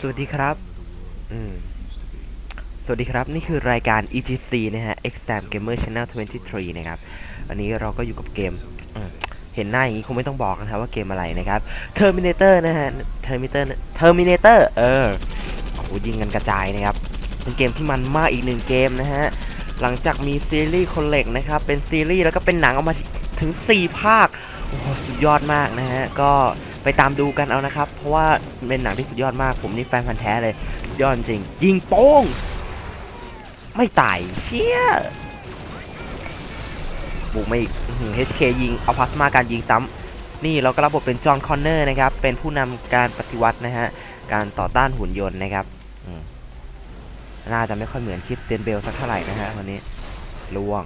สวัสดีครับ อืม สวัสดีครับ นี่คือรายการ EGC นะฮะ Exam Gamer Channel 23 นะครับ อันนี้เราก็อยู่กับเกมมเห็นหน้าอย่างนี้คงไม่ต้องบอกนะครับว่าเกมอะไรนะครับ Terminator นะฮะ Terminator Terminator เออ โอ้โหยิงกันกระจายนะครับ เป็นเกมที่มันมากอีกหนึ่งเกมนะฮะ หลังจากมีซีรีส์คนเหล็กนะครับ เป็นซีรีส์แล้วก็เป็นหนังออกมาถึง 4 ภาค โอ้โห สุดยอดมากนะฮะ ก็ ไปตามดูกันเอานะครับ เพราะว่าเป็นหนังที่สุดยอดมาก ผมนี่แฟนพันธ์แท้เลย ยอดจริง ยิงโป้ง ไม่ตายเชี่ยบุกไมาอีก HK ยิง เอาพลาสมาการยิงซ้ำ นี่เราก็รับบทเป็นจอห์นคอนเนอร์นะครับ เป็นผู้นำการปฏิวัตินะฮะ การต่อต้านหุ่นยนต์นะครับน่าจะไม่ค่อยเหมือนคริสเตียนเบลสักเท่าไหร่นะฮะวันนี้ล่วง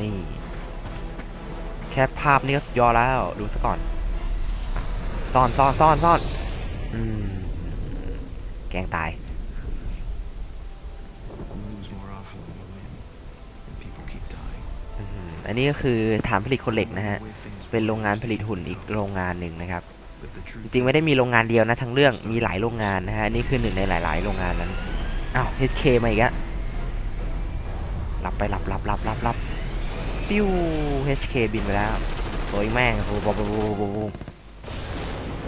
นี่ แค่ภาพนี่ก็สุดยอดแล้ว ดูซะก่อน ซ่อนซ่อนซ่อนซ่อนอืม แกล้งตาย We lose more often than we win, and people keep dying. อื้อหืออันนี้ก็คือฐานผลิตคนเหล็กนะฮะ The way things เป็นโรงงานผลิต were หุ่นอีกโรงงานหนึ่งนะครับ But the จ truth ริงๆไม่ได้มีโรงงานเดียวนะทั้งเรื่อง มีหลายโรงงานนะฮะ นี่คือหนึ่งในหลาย ๆ โรงงานนั้น อ้าว HK มาอีกอะหลับไปหลับหลับหลับหลับหลับ ปิ้ว HK บินไปแล้วโอยแม่งโอ้โห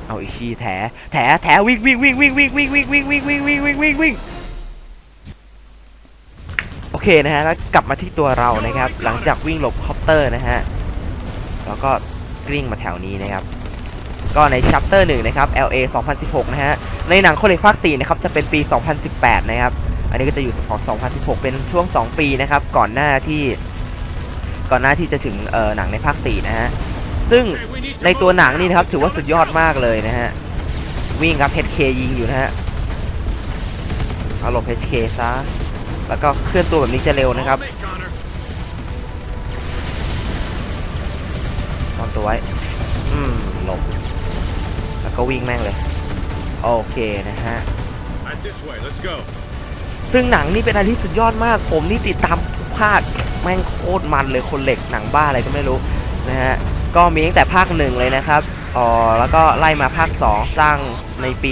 เอาอีกชีแถแถแถวิ่งวิ่งวิ่งวิ่งวิ่งวิ่งวิ่งวิ่งวิ่งวิ่งวิ่งวิ่งวิ่งวิ่งโอเคนะฮะแล้วกลับมาที่ตัวเรานะครับ หลังจากวิ่งหลบคอปเตอร์นะฮะแล้วก็กลิ้งมาแถวนี้นะครับ ก็ในชัปเตอร์หนึ่งนะครับ LA 2016 นะฮะในหนังโคเล็กภาค4นะครับจะเป็นปี 2018 นะครับ อันนี้ก็จะอยู่ของ2016 เป็นช่วง 2 ปีนะครับ ก่อนหน้าที่ ก่อนหน้าที่จะถึงเอ่อหนังในภาค4นะฮะซึ่งในตัวหนังนี่นะครับถือว่าสุดยอดมากเลยนะฮะวิ่งครับ HK ยิงอยู่นะฮะเอาหลบ HK ซะแล้วก็เคลื่อนตัวแบบนี้จะเร็วนะครับซ่อนตัวไว้ อืมหลบ แล้วก็วิ่งแม่งเลย โอเคนะฮะ ซึ่งหนังนี่เป็นอะไรที่สุดยอดมาก ผมนี่ติดตามทุกภาคแม่งโคตรมันเลยคนเหล็กหนังบ้าอะไรก็ไม่รู้นะฮะก็มีตั้งแต่ภาคหนึ่งเลยนะครับอ๋อแล้วก็ไล่มาภาค 2 สร้างในปี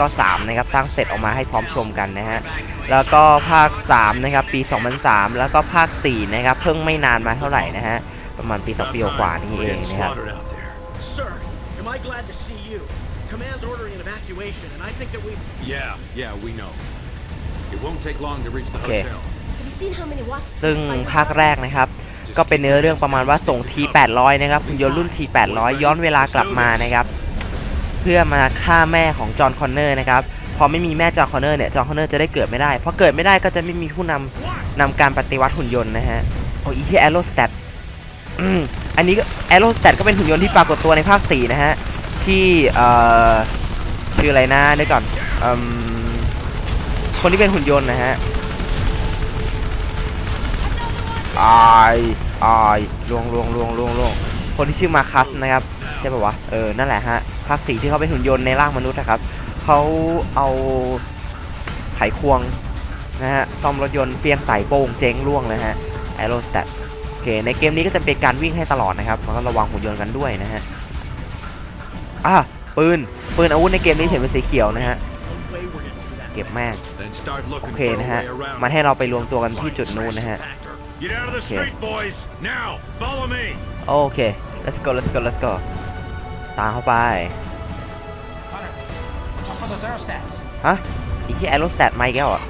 1993 นะครับ สร้างเสร็จออกมาให้พร้อมชมกันนะฮะ แล้วก็ภาค 3 นะครับ ปี 2003 แล้วก็ภาค 4 นะครับ เพิ่งไม่นานมาเท่าไหร่นะฮะ ประมาณปีสองปีกว่าๆนี่เอง Getting นะครับ slaughtered out there. Sir, am I glad to see you? Command's ordering an evacuation, and I think that we. Yeah, yeah, we know. It won't take long to reach the Okay. hotel. Have you seen how many wasps ซึ่ง and spiders ภาคแรกนะครับ ก็เป็นเนื้อเรื่องประมาณว่าส่ง T800 นะครับหุ่นยนต์รุ่น T800 ย้อนเวลากลับมานะครับ เพื่อมาฆ่าแม่ของจอห์นคอนเนอร์นะครับพอไม่มีแม่จอห์นคอนเนอร์เนี่ยจอห์นคอนเนอร์จะได้เกิดไม่ได้พอเกิดไม่ได้ก็จะไม่มีผู้นำนำการปฏิวัติหุ่นยนต์นะฮะโอ้ยที่แอโรสแตทอืมอันนี้ก็แอโรสแตทก็เป็นหุ่นยนต์ที่ปรากฏตัวในภาค4นะฮะที่เอ่อชื่ออะไรนะเดี๋ยวก่อนอืม คนที่เป็นหุ่นยนต์นะฮะอายอายลวงลวงลวงลวงลวงคนที่ชื่อมาคัสนะครับใช่ป่าวะเออนั่นแหละฮะภาคสี่ที่เขาเป็นหุ่นยนต์ในร่างมนุษย์นะครับเขาเอาไขควงนะฮะซ่อมรถยนต์เปลี่ยนใส่โป้งเจ๊งล่วงเลยฮะแอโรสแตทโอเคในเกมนี้ก็จะเป็นการวิ่งให้ตลอดนะครับมันก็ระวังหุ่นยนต์กันด้วยนะฮะอะปืนปืนอาวุธในเกมนี้เห็นเป็นสีเขียวนะฮะ เก็บแม่ง Then start โอ looking เค for a นะฮะ way around. มันให้เราไปรวมตัวกันที่จุดนู้นนะฮะ Get out of the Okay. street, boys! Now, follow me! โอเค let's go let's go let's go ตามเข้าไป Hunter, watch out for those aerostats. ฮะ อีกที่แอโรสแตทมาอีกแล้วเหรอะ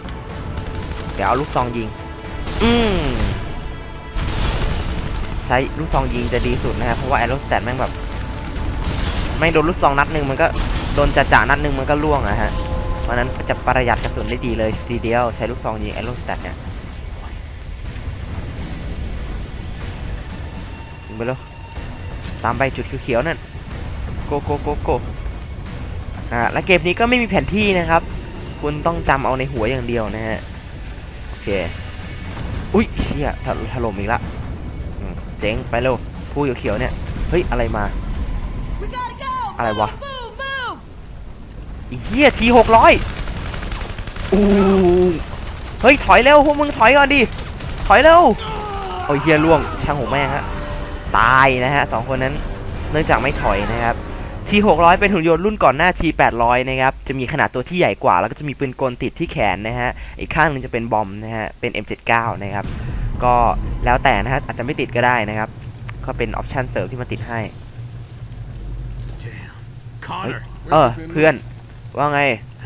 เดี๋ยวเอาลูกซองยิง อืมใช้ลูกซองยิงจะดีสุดนะครับเพราะว่าแอโรสแตทแม่งแบบ ไม่งโดนลูกซองนัดหนึ่งมันก็โดนจ่าจ่านัดหนึ่งมันก็ล่วงอะฮะเพ ราะฉะนั้นจะประหยัดกระสุนได้ดีเลยทีเดียวใช้ลูกซองยิงแอโรสแตทเนี่ยยิงไปเลยตามไปจุดเขียวๆนั่นโกโกโกโกอ่าและเกมนี้ก็ไม่มีแผนที่นะครับ คุณต้องจำเอาในหัวอย่างเดียวนะฮะโอเคอุ้ยเชี่ยถลถล่มอีกละอืมเจ๋งไปเร็วผู้เขียวๆเนี่ยเฮ้ยอะไรมา We gotta go! อะไรวะ Move, move! อีเหี้ยทีหกร้อยอู้เฮ้ยถอยเร็วพวกมึงถอยก่อนดิ ถอยเร็วอ้ยเฮียล่วงช่างหัวแม่งฮะ ตายนะฮะสองคนนั้น เนื่องจากไม่ถอยนะครับที600เป็นหุ่นยนต์รุ่นก่อนหน้าที800นะครับ จะมีขนาดตัวที่ใหญ่กว่า แล้วก็จะมีปืนกลติดที่แขนนะฮะ อีกข้างหนึงจะเป็นบอมนะฮะ เป็น M79 นะครับ ก็แล้วแต่นะฮะอาจจะไม่ติดก็ได้นะครับ ก็เป็นออปชันเสริมที่มันติดให้ Connor, เออเพื่อน ว่าไง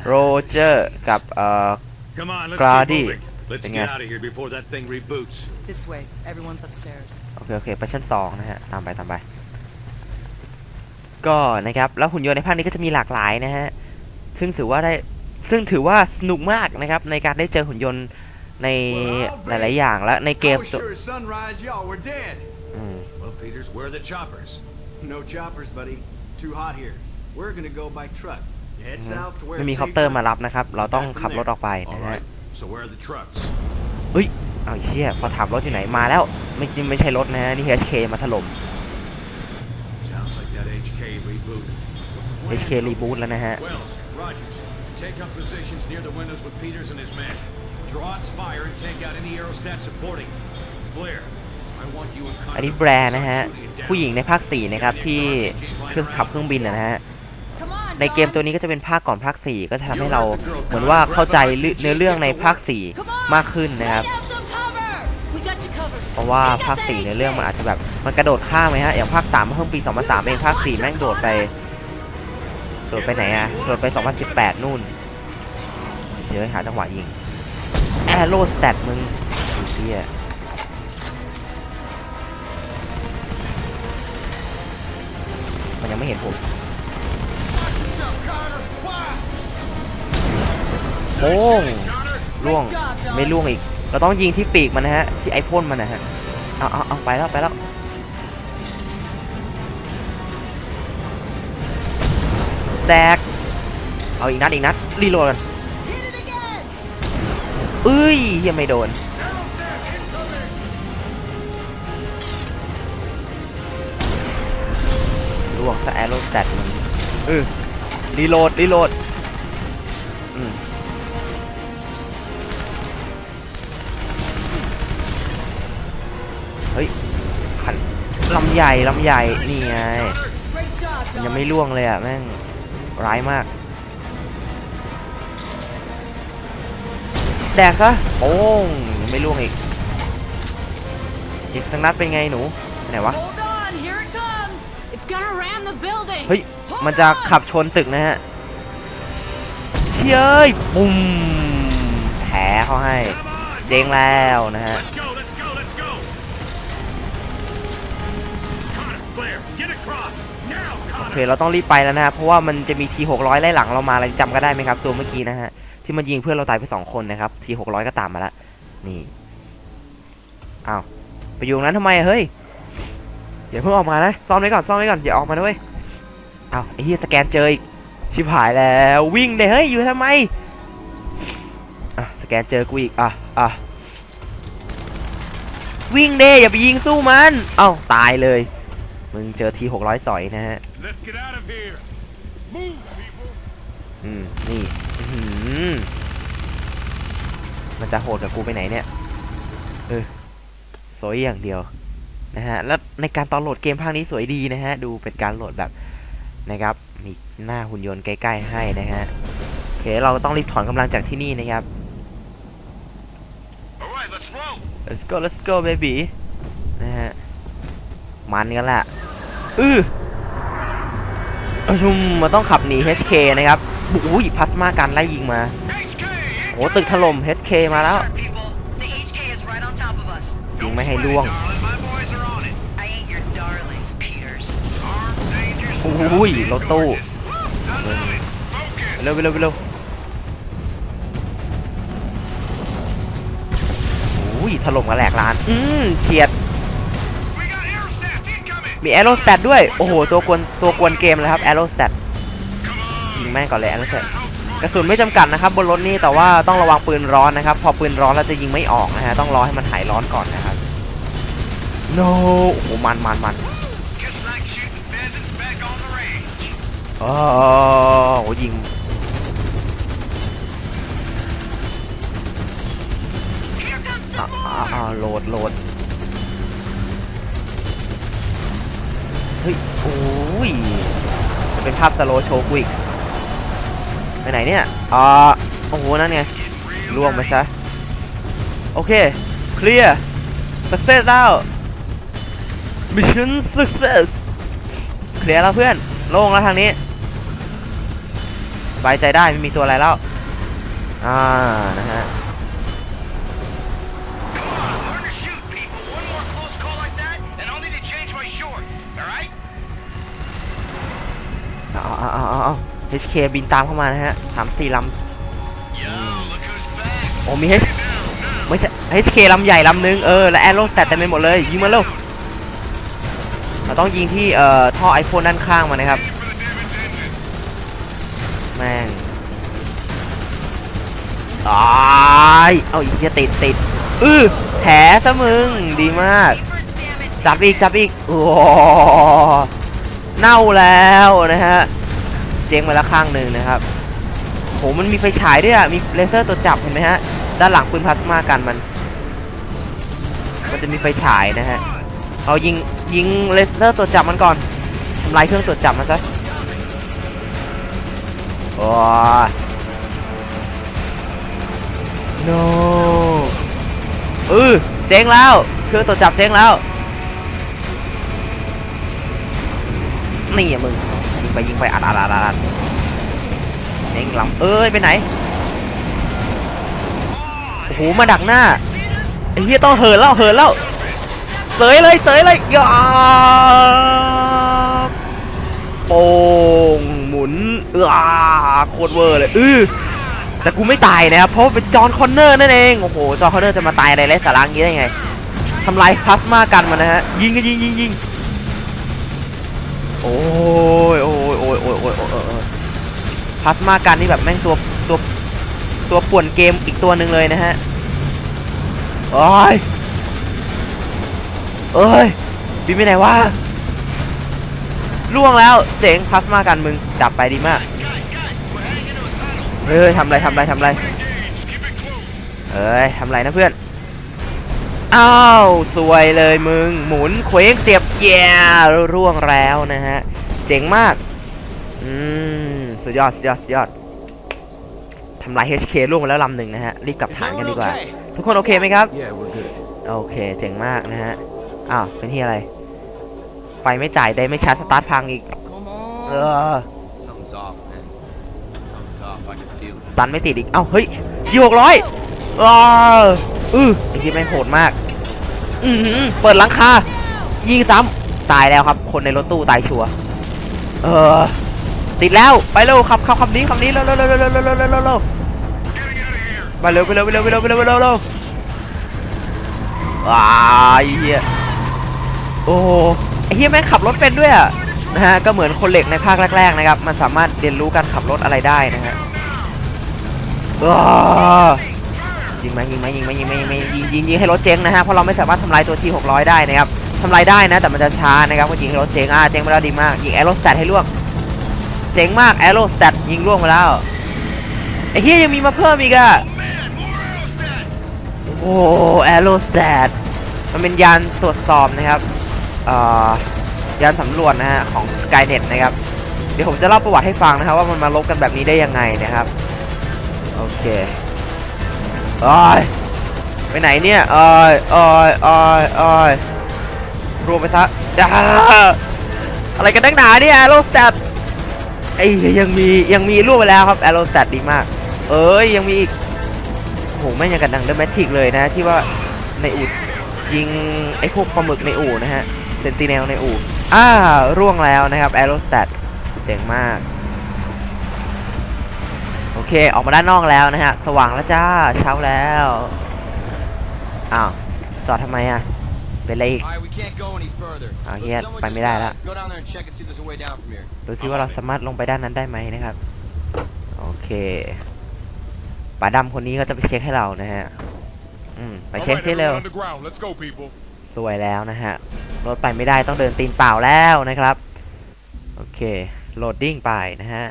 โรเจอร์กับเอ่อ come on, let's Grady. keep moving. Let's Thing get à. out of here before that thing reboots. This way. Everyone's upstairs. โอเค โอเค ไปชั้นสองนะฮะ ตามไป ตามไป ก็นะครับ แล้วหุ่นยนต์ในภาคนี้ก็จะมีหลากหลายนะฮะ ซึ่งถือว่าได้ ซึ่งถือว่าสนุกมากนะครับ ในการได้เจอหุ่นยนต์ในหลาย ๆ อย่างและในเกม I was ตัว sure as sunrise y'all were dead. อืม Well, Peters, where are the choppers? No choppers, buddy. Too hot here. We're gonna go by truck. Head south to where ไม่มี it's คอปเตอร์ safer. มารับนะครับ เราต้องขับรถออกไป All นะฮะ right. So where are the trucks? เอาไอ้เชี่ยพอถามรถอยู่ไหนมาแล้ว ไม่ไม่ใช่รถนะฮะนี่ HK มาถล่ม Sounds like that HK rebooted. HK รีบูตแล้วนะฮะ Wells, Rogers, take up positions near the windows with Peters and his men. Draw its fire and take out any aerostat supporting. Blair, I want you and Connor อันนี้ to แบรน focus ด์ on นะฮะ shooting it down. ผู้หญิงในภาค 4 นะครับ ที่เครื่องขับเครื่องบินนะฮะ Come on, ในเกมตัวนี้ก็จะเป็นภาคก่อนภาค 4 ก็จะทำให้เราเหมือนว่าเข้าใจเนื้อเรื่องในภาค 4 มากขึ้นนะครับเพราะว่าภาค 4 เนื้อเรื่องมันอาจจะแบบมันกระโดดข้ามไหมฮะอย่างภาค3เพิ่งปี 2003เองภาค 4 แม่งโดดไป โดดไปไหนอะโดดไป 2018 นู่น เดี๋ยวหาจังหวะยิงแอโรสแตทมึงเชี่ยมันยังไม่เห็นผม โป้งล่วงไม่ล่วงอีก เราต้องยิงที่ปีกมันนะฮะ ที่ไอพ่นมันนะฮะ เอาเอาเอาไปแล้วไปแล้วแตก เอาอีกนัดอีกนัดรีโหลดกันเอ้ยยังไม่โดน ล่วงซะแอโรแตทมันเออ รีโหลดรีโหลดอืมเฮ้ยขันลำใหญ่ลำใหญ่ นี่ไง Great job, มัน John. ยังไม่ล่วงเลยอะ แม่ง ร้ายมาก แดกซะโป้งยังไม่ล่วงอีก อีกสักนัดเป็นไงหนูไปไหนวะ Hold on. Here it comes. It's gonna ram the building. เฮ้ย Hold มันจะ on. ขับชนตึกนะฮะ เชี่ยเอ้ยปุ่มแผลเขาให้ เด้งแล้วนะฮะ Let's go, let's go, let's go. Connor, Blair, get across. Now, โอ Connor. เค เราต้องรีบไปแล้วนะฮะ เพราะว่ามันจะมีที600ไล่หลังเรามาอะไรจำก็ได้ไหมครับ ตัวเมื่อกี้นะฮะ ที่มันยิงเพื่อนเราตายไปสองคนนะครับที600ก็ตามมาแล้วนี่อ้าวไปอยู่ตรงนั้นทำไมอะเฮ้ยอย่าเพิ่งออกมานะ ซ่อนไว้ก่อน ซ่อนไว้ก่อน อย่าออกมาด้วย อ้าวไอ้เหี้ยสแกนเจออีกชิบหายแล้ววิ่งเด้เฮ้ยอยู่ทำไมอะสแกนเจอกูอีกอะอะวิ่งเด้อย่าไปยิงสู้มัน เอ้าตายเลย มึงเจอที600สอยนะฮะ Let's get out of here. Move, people. อืมนี่อื้อหือมันจะโหดกับกูไปไหนเนี่ยเออสวยอย่างเดียวนะฮะแล้วในการตอนโหลดเกมภาคนี้สวยดีนะฮะ ดูเป็นการโหลดแบบ นะครับ มีหน้าหุ่นยนต์ใกล้ๆให้นะฮะโอเคเราก็ต้องรีบถอนกำลังจากที่นี่นะครับ All right, let's roll. let's go let's go baby นะฮะ มันกันแหละอืออะชุมมันต้องขับหนี HK นะครับอุ้ยพลาสมาการไล่ยิงมา HK, โอ้ตึกถล่ม HK มาแล้ว people. The HK is right on top of us. ยิงไม่ให้ล่วง อุ้ยรถตู้เร็วไปเร็วไปเร็วอุ้ยถล่มกันแหลกลาน อืมเฉียด มีแอโรสแตทด้วย โอ้โห ตัวกวนตัวกวนเกมเลยครับแอโรสแตทยิงแม่งก่อนเลยแอโรสแตทกระสุนไม่จำกัดนะครับ บนรถนี่แต่ว่าต้องระวังปืนร้อนนะครับ พอปืนร้อนแล้วจะยิงไม่ออกนะฮะต้องรอให้มันหายร้อนก่อนนะครับ no โอ้โหมันมันมัน อ๋อโหยิงอ่าโหลดโหลดเฮ้ยโอ้ยจะเป็นภาพสโลโชว์กูอีกไปไหนเนี่ยอ่าโอ้โหนั่นไงล่วงไปซะโอเค เคลียร์สักเซสแล้วมิชชั่นสักเซสเคลียร์แล้วเพื่อน โล่งแล้วทางนี้ บายใจได้ไม่มีตัวอะไรแล้ว อ่า นะฮะ Come on, learn to shoot, people. One more close call like that, and I'll need to change my shorts. All right? เอาเอาเอาเอาเอา HK บินตามเข้ามานะฮะสามสี่ล Yo, look who's back. ำโอ้มี H ไม่ใช่ HK ลำใหญ่ลำนึง เออ และแอโรสแตทเต็มไปหมดเลย ยิงมาเร็วเราต้องยิงที่เอ่อท่อไอโฟนด้านข้างมานะครับ แม่งตายเอาอีกจะติดติดอื้อแผลซะมึง ดีมาก จับอีก จับอีก โอ้โหเน่าแล้วนะฮะ เจ๊งไปล้วข้างหนึ่งนะครับโหมันมีไฟฉายด้วยอะ มีเลเซอร์ตัวจับเห็นไหมฮะ ด้านหลังปืนพลาสมากันมัน มันจะมีไฟฉายนะฮะ เอายิงยิงเลเซอร์ตัวจับมันก่อนทำลายเครื่องตรวจจับมันซะ โอ้ย no เออเจ๊งแล้ว เครื่องตรวจจับเจ๊งแล้ว นี่อะมึง ยิงไปยิงไปอัดอัดอัดอัดอัดเจ๊งลำเอ้ย ไปไหน โอ้โห มาดักหน้า ไอ้เหี้ยต้องเหินแล้วเหินแล้วเสยเลยเสยเลยยาโป่ง หมุนอ้าโคตรเวอร์เลยอือแต่กูไม่ตายนะครับเพราะเป็นจอนคอนเนอร์นั่นเองโอ้โหจอนคอนเนอร์จะมาตายอะไร้สาระงี้ได้ไงทำลายพลาสมากันมันนะฮะยิงก็ยิงยิงยิงโอ้ยโอ้ยโอ้ยโอ้ยโอ้ยโอ้ยพลาสมากันนี่แบบแม่งตัวตัวตัวป่วนเกมอีกตัวหนึ่งเลยนะฮะโอ้ยเอ้ยบินไปไหนวะ ล่วงแล้วเจ๋งพลาสมากันมึงจับไปดีมากเฮ้ยทำไรทำไรทำไรเอ้ยทำไรนะเพื่อนอ้าวสวยเลยมึง หมุนเคว้งเสียบแย่ร่วงแล้วนะฮะ เจ๋งมาก อืม สุดยอด สุดยอด สุดยอดทำลาย HK ร่วงไปแล้วลำหนึ่งนะฮะ รีบกลับฐานกันดีกว่า ทุกคนโอเคไหมครับ Yeah, we're good. โอเค เจ๋งมากนะฮะ อ้าว เป็นที่อะไร ไฟไม่จ่ายได้ไม่ชาร์จสตาร์ทพังอีก เออ Something's off, man. Something's off. I can feel it. ตันไม่ติดอีก เอ้า เฮ้ยทีหกร้อยว้าวอือไอ้ที่แม่งโหดมาก อือหือเปิดหลังคา ยิงซ้ำ ตายแล้วครับ คนในรถตู้ตายชัวร์เออ ติดแล้ว ไปเร็วขับขับขับนี้ขับนี้เร็วเร็วเร็วเร็วเร็วเร็วเร็วเร็วเร็วเร็วไปเร็วไปเร็วไปเร็วไปเร็วไปเร็วไปเร็วเร็วว้ายไอ้เฮียโอ้โห ไอ้เฮียแม่งขับรถเป็นด้วยอะนะฮะก็เหมือนคนเหล็กในภาคแรกๆนะครับ มันสามารถเรียนรู้การขับรถอะไรได้นะฮะยิงไหมยิงไหมยิงไหมยิงไหมยิงไหมยิงยิงยิงให้รถเจ๊งนะฮะเพราะเราไม่สามารถทำลายตัวที600 ได้นะครับทำลายได้นะแต่มันจะช้านะครับก็ยิงให้รถเจ๊งอะเจ๊งไปแล้วดีมากยิงแอโรสแตทให้ล่วงเจ๋งมากแอโรสแตทยิงล่วงไปแล้วไอ้เฮียยังมีมาเพิ่มอีกอะโอ้แอโรสแตทมันเป็นยานตรวจสอบนะครับ ยานสำรวจนะฮะของ Skynet นะครับ เดี๋ยวผมจะเล่าประวัติให้ฟังนะครับ ว่ามันมาลบกันแบบนี้ได้ยังไงนะครับ โอเคโอ้ยไปไหนเนี่ยโอ้ยโอ้ยโอ้ยโอ้ยรวมไปซะจ้าอะไรกันนักหนาเนี่ยแอโรสแตทไอ้ยังมียังมีรวมไปแล้วครับแอโรสแตทดีมาก เอ้ยยังมีอีกโอ้โหไม่งยังกันดังเดอะแมทริกเลยนะ ที่ว่าในอูดยิงไอ้พวกปลาหมึกในอู่นะฮะ ซนติเนลในอู่อ่าร่วงแล้วนะครับแอโรสแตทเจ๋งมาก โอเค ออกมาด้านนอกแล้วนะฮะ สว่างแล้วจ้า เช้าแล้ว อ้าว จอดทำไมอะ เป็นอะไรอีก All right, we can't go any further. Ah, Look, yeah, someone ไป just, ไม่ได้ uh, ละ Go down there and check and see if there's a way down from here. ดูซิว่าเราสามารถลงไปด้านนั้นได้ไหมนะครับ โอเคป๋าดำคนนี้ก็จะไปเช็คให้เรานะฮะ อืม ไปเช็คที่เร็ว สวยแล้วนะฮะรถไปไม่ได้ต้องเดินตีนเปล่าแล้วนะครับ โอเคโหลดดิ้งไปนะฮะ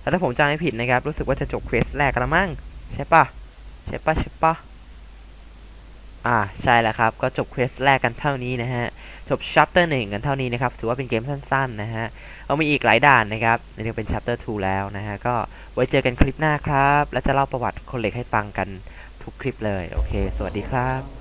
แล้วถ้าผมจำไม่ผิดนะครับ รู้สึกว่าจะจบเควสแรกกันแล้วมั้งใช่ปะใช่ปะใช่ปะอ่าใช่แล้วครับ ก็จบเควสแรกกันเท่านี้นะฮะ จบชัปเตอร์หนึ่งกันเท่านี้นะครับ ถือว่าเป็นเกมสั้นๆนะฮะ เอามีอีกหลายด่านนะครับนนี้เป็นชัปเตอร์2แล้วนะฮะ ก็ไว้เจอกันคลิปหน้าครับ แล้วจะเล่าประวัติคนเหล็กให้ฟังกันทุกคลิปเลย โอเค สวัสดีครับ